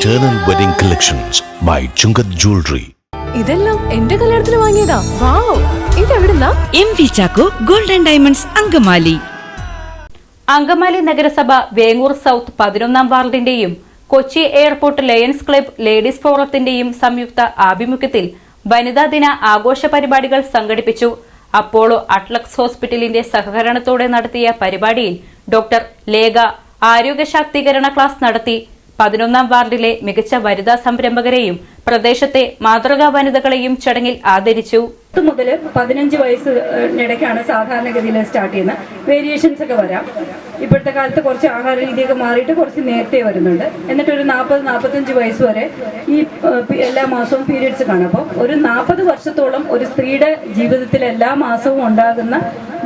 Eternal Wedding Collections by Chungath Jewelry. ഇതെല്ലാം എന്റെ കല്യാണത്തിന് വാങ്ങിയതാ. Wow ഇതെവിടുന്നാ? M V Chacko golden diamonds Angamaly. Angamaly നഗരസഭ വേങ്ങൂർ സൗത്ത് പതിനൊന്നാം വാർഡിന്റെയും Kochi airport lions club ladies ഫോറത്തിന്റെയും സംയുക്ത ആഭിമുഖ്യത്തിൽ വനിതാ ദിന ആഘോഷ പരിപാടികൾ സംഘടിപ്പിച്ചു. അപ്പോളോ അട്ലക്സ് ഹോസ്പിറ്റലിന്റെ സഹകരണത്തോടെ നടത്തിയ പരിപാടിയിൽ ഡോക്ടർ ലേഖ ആരോഗ്യ ശാക്തീകരണ ക്ലാസ് നടത്തി. പതിനൊന്നാം വാർഡിലെ മികച്ച വനിതാ സംരംഭകരെയും പ്രദേശത്തെ മാതൃകാ വനിതകളെയും ചടങ്ങിൽ ആദരിച്ചു പത്ത് മുതൽ പതിനഞ്ച് വയസ്സിനിടയ്ക്കാണ് സാധാരണഗതിയിൽ സ്റ്റാർട്ട് ചെയ്യുന്നത്. വേരിയേഷൻസ് ഒക്കെ വരാം. ഇപ്പോഴത്തെ കാലത്ത് കുറച്ച് ആഹാര രീതിയൊക്കെ മാറിയിട്ട് കുറച്ച് നേരത്തെ വരുന്നുണ്ട്. എന്നിട്ട് ഒരു നാൽപ്പത് നാൽപ്പത്തഞ്ച് വയസ്സ് വരെ ഈ എല്ലാ മാസവും പീരിയഡ്സ് കാണും. അപ്പോൾ ഒരു നാൽപ്പത് വർഷത്തോളം ഒരു സ്ത്രീയുടെ ജീവിതത്തിൽ എല്ലാ മാസവും ഉണ്ടാകുന്ന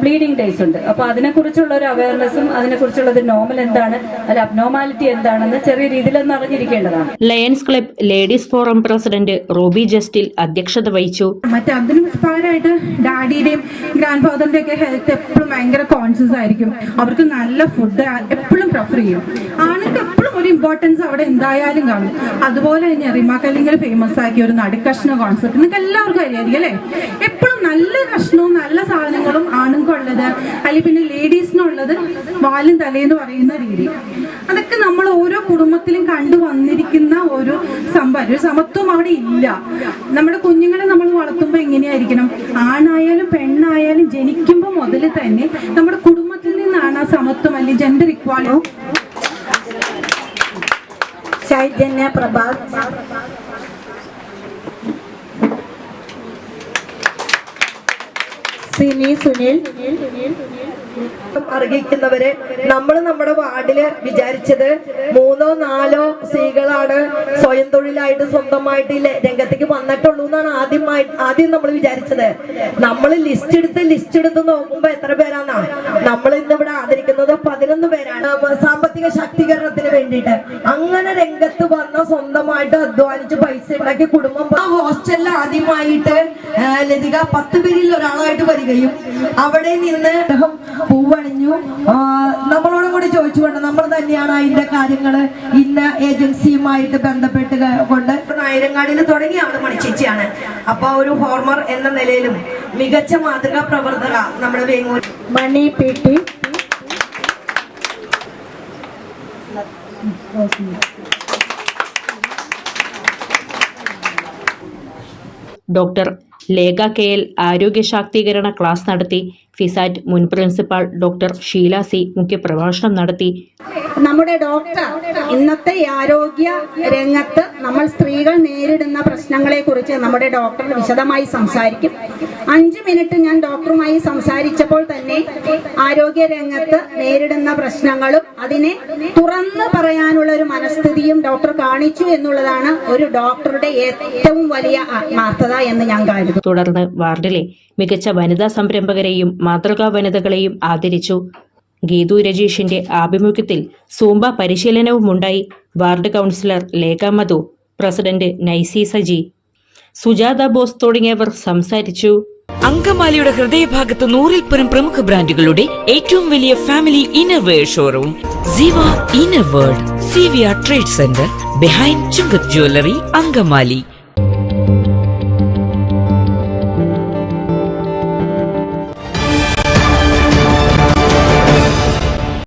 ബ്ലീഡിങ് ഡേയ്സ് ഉണ്ട്. അപ്പോൾ അതിനെക്കുറിച്ചുള്ള ഒരു അവയർനെസ്സും അതിനെക്കുറിച്ചുള്ളത് ഒരു നോർമൽ എന്താണ് അല്ല അബ്നോമാലിറ്റി എന്താണെന്ന് ചെറിയ രീതിയിൽ ഒന്ന് അറിഞ്ഞിരിക്കേണ്ടതാണ്. Lions club ladies forum president Roby ജസ്റ്റിൽ അധ്യക്ഷത വഹിച്ചു. മറ്റേ അതിന് പകരമായിട്ട് ഡാഡിയുടെയും ഗ്രാൻഡ് ഫാദറിന്റെ ഒക്കെ ഹെൽത്ത് എപ്പോഴും ഭയങ്കര കോൺഷ്യസ് ആയിരിക്കും. അവർക്ക് നല്ല ഫുഡ് എപ്പോഴും പ്രിഫർ ചെയ്യും. ആണുങ്ങൾക്ക് ഒരു ഇമ്പോർട്ടൻസ് അവിടെ എന്തായാലും കാണും. അതുപോലെ തന്നെ റിമാക്കല്ലെങ്കിൽ ഫേമസ് ആക്കിയ ഒരു നടുക്കഷ്ണ കോൺസെപ്റ്റ് നിങ്ങൾക്ക് എല്ലാവർക്കും അറിയായിരിക്കും അല്ലേ? എപ്പോഴും നല്ല കഷ്ണവും നല്ല സാധനങ്ങളും ആണുങ്ങൾക്കുള്ളത് അല്ലെങ്കിൽ പിന്നെ ലേഡീസിനുള്ളത് വാലും തലേന്ന് പറയുന്ന രീതി. അതൊക്കെ നമ്മൾ ഓരോ കുടുംബത്തിലും കണ്ടു വന്നിരിക്കുന്ന ഒരു സംഭവം. ഒരു സമത്വം അവിടെ ഇല്ല. നമ്മുടെ കുഞ്ഞുങ്ങളെ നമ്മൾ വളർത്തുമ്പോൾ എങ്ങനെയായിരിക്കണം? ആണായാലും പെണ്ണായാലും ജനിക്കുമ്പോൾ മുതൽ തന്നെ നമ്മുടെ കുടുംബത്തിൽ നിന്നാണ് ആ സമത്വം അല്ലെങ്കിൽ ജെൻഡർ ഇക്വാലിറ്റി ചൈതന്യ പ്രഭാത്. സിനി സുനിൽ. അർഹിക്കുന്നവര് നമ്മൾ നമ്മുടെ വാർഡിൽ വിചാരിച്ചത് മൂന്നോ നാലോ സ്ത്രീകളാണ് സ്വയം തൊഴിലായിട്ട് സ്വന്തമായിട്ട് രംഗത്തേക്ക് വന്നിട്ടുള്ളൂ എന്നാണ് ആദ്യമായി ആദ്യം നമ്മൾ വിചാരിച്ചത്. നമ്മൾ ലിസ്റ്റ് എടുത്ത് ലിസ്റ്റ് എടുത്ത് നോക്കുമ്പോ എത്ര പേരാന്നാ? നമ്മൾ ഇന്ന് ഇവിടെ ആദരിക്കുന്നത് പതിനൊന്ന് പേരാണ് സാമ്പത്തിക ശാക്തീകരണത്തിന് വേണ്ടിയിട്ട്. അങ്ങനെ രംഗത്ത് വന്ന സ്വന്തമായിട്ട് അധ്വാനിച്ച് പൈസ ഉണ്ടാക്കി കുടുംബം ആ ഹോസ്റ്റലിൽ ആദ്യമായിട്ട് ലതിക പത്ത് പേരിൽ ഒരാളായിട്ട് വരികയും അവിടെ നിന്ന് പൂവണിഞ്ഞു. നമ്മളോടും കൂടി ചോദിച്ചു കൊണ്ട് നമ്മൾ തന്നെയാണ് അതിന്റെ കാര്യങ്ങൾ ഇന്ന ഏജൻസിയുമായിട്ട് ബന്ധപ്പെട്ട് കൊണ്ട് നായരങ്ങാടിയിൽ തുടങ്ങിയ ആൾ മണിച്ചേച്ചിയാണ്. അപ്പൊ ഒരു ഫോർമർ എന്ന നിലയിലും മികച്ച മാതൃകാ പ്രവർത്തക നമ്മുടെ Vengoor Mani P T doctor Lekha K L ആരോഗ്യ ശാക്തീകരണ ക്ലാസ് നടത്തി ഫിസാറ്റ് മുൻ പ്രിൻസിപ്പാൾ ഡോക്ടർ ഷീല സി മുഖ്യപ്രഭാഷണം നടത്തി. നമ്മുടെ ഡോക്ടർ ഇന്നത്തെ ആരോഗ്യ രംഗത്ത് നമ്മൾ സ്ത്രീകൾ നേരിടുന്ന പ്രശ്നങ്ങളെ കുറിച്ച് നമ്മുടെ ഡോക്ടർ വിശദമായി സംസാരിക്കും. അഞ്ച് മിനിറ്റ് ഞാൻ ഡോക്ടറുമായി സംസാരിച്ചപ്പോൾ തന്നെ ആരോഗ്യ രംഗത്ത് നേരിടുന്ന പ്രശ്നങ്ങളും അതിനെ തുറന്നു പറയാനുള്ള ഒരു മനസ്ഥിതിയും ഡോക്ടർ കാണിച്ചു എന്നുള്ളതാണ് ഒരു ഡോക്ടറുടെ ഏറ്റവും വലിയ ആത്മാർത്ഥത എന്ന് ഞാൻ കരുതുന്നു. തുടർന്ന് വാർഡിലെ മികച്ച വനിതാ സംരംഭകരെയും മാതൃകാ വനിതകളെയും ആദരിച്ചു. ഗീതു രജീഷിന്റെ ആഭിമുഖ്യത്തിൽ Zumba പരിശീലനവുമുണ്ടായി ward councillor Lekha Madhu president Naisy Saji. Sujatha Bose തുടങ്ങിയവർ സംസാരിച്ചു. അങ്കമാലിയുടെ ഹൃദയഭാഗത്ത് നൂറിൽ പരം പ്രമുഖ ബ്രാൻഡുകളുടെ ഏറ്റവും വലിയ family innerwear showroom. Siva inner world C V R trade centre behind Chungath jewellery Angamaly.